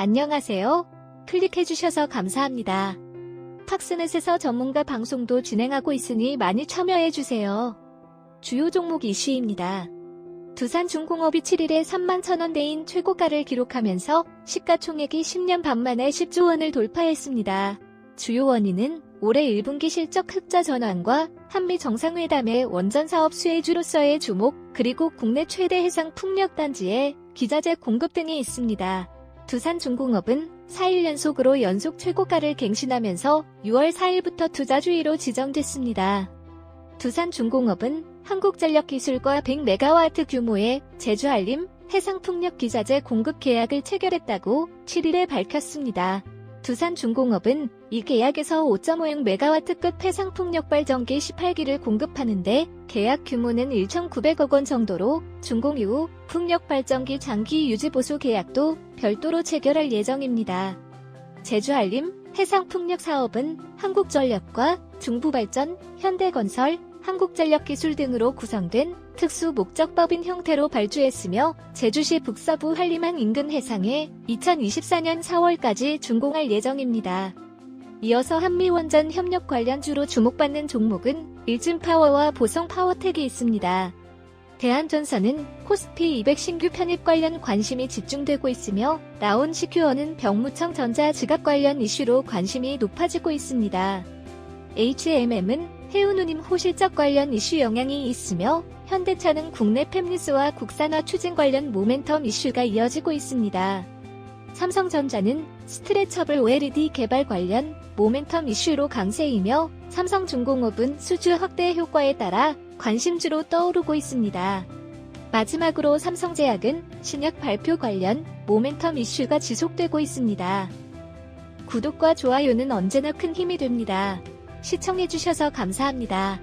안녕하세요. 클릭해주셔서 감사합니다. 팍스넷에서 전문가 방송도 진행하고 있으니 많이 참여해주세요. 주요 종목 이슈입니다. 두산중공업이 7일에 3만 천원대인 최고가를 기록하면서 시가총액이 10년 반 만에 10조 원을 돌파했습니다. 주요 원인은 올해 1분기 실적 흑자 전환과 한미 정상회담의 원전 사업 수혜주로서의 주목, 그리고 국내 최대 해상 풍력 단지의 기자재 공급 등이 있습니다. 두산중공업은 4일 연속으로 연속 최고가를 갱신하면서 6월 4일부터 투자주의로 지정됐습니다. 두산중공업은 한국전력기술과 100메가와트 규모의 제주한림 해상풍력 기자재 공급 계약을 체결했다고 7일에 밝혔습니다. 두산중공업은 이 계약에서 5.56메가와트급 해상풍력 발전기 18기를 공급하는데 계약 규모는 1,900억 원 정도로 준공 이후 풍력 발전기 장기 유지 보수 계약도 별도로 체결할 예정입니다. 제주한림 해상풍력 사업은 한국전력과 중부발전, 현대건설, 한국전력기술 등으로 구성된 특수 목적법인 형태로 발주했으며 제주시 북서부 한림항 인근 해상에 2024년 4월까지 준공할 예정입니다. 이어서 한미원전 협력 관련 주로 주목받는 종목은 일진파워와 보성파워텍이 있습니다. 대한전선은 코스피 200 신규 편입 관련 관심이 집중되고 있으며 나온 시큐어는 병무청 전자 지갑 관련 이슈로 관심이 높아지고 있습니다. HMM은 해운우님 호실적 관련 이슈 영향이 있으며 현대차는 국내 팹리스와 국산화 추진 관련 모멘텀 이슈가 이어지고 있습니다. 삼성전자는 스트레처블 OLED 개발 관련 모멘텀 이슈로 강세이며 삼성중공업은 수주 확대 효과에 따라 관심주로 떠오르고 있습니다. 마지막으로 삼성제약은 신약 발표 관련 모멘텀 이슈가 지속되고 있습니다. 구독과 좋아요는 언제나 큰 힘이 됩니다. 시청해주셔서 감사합니다.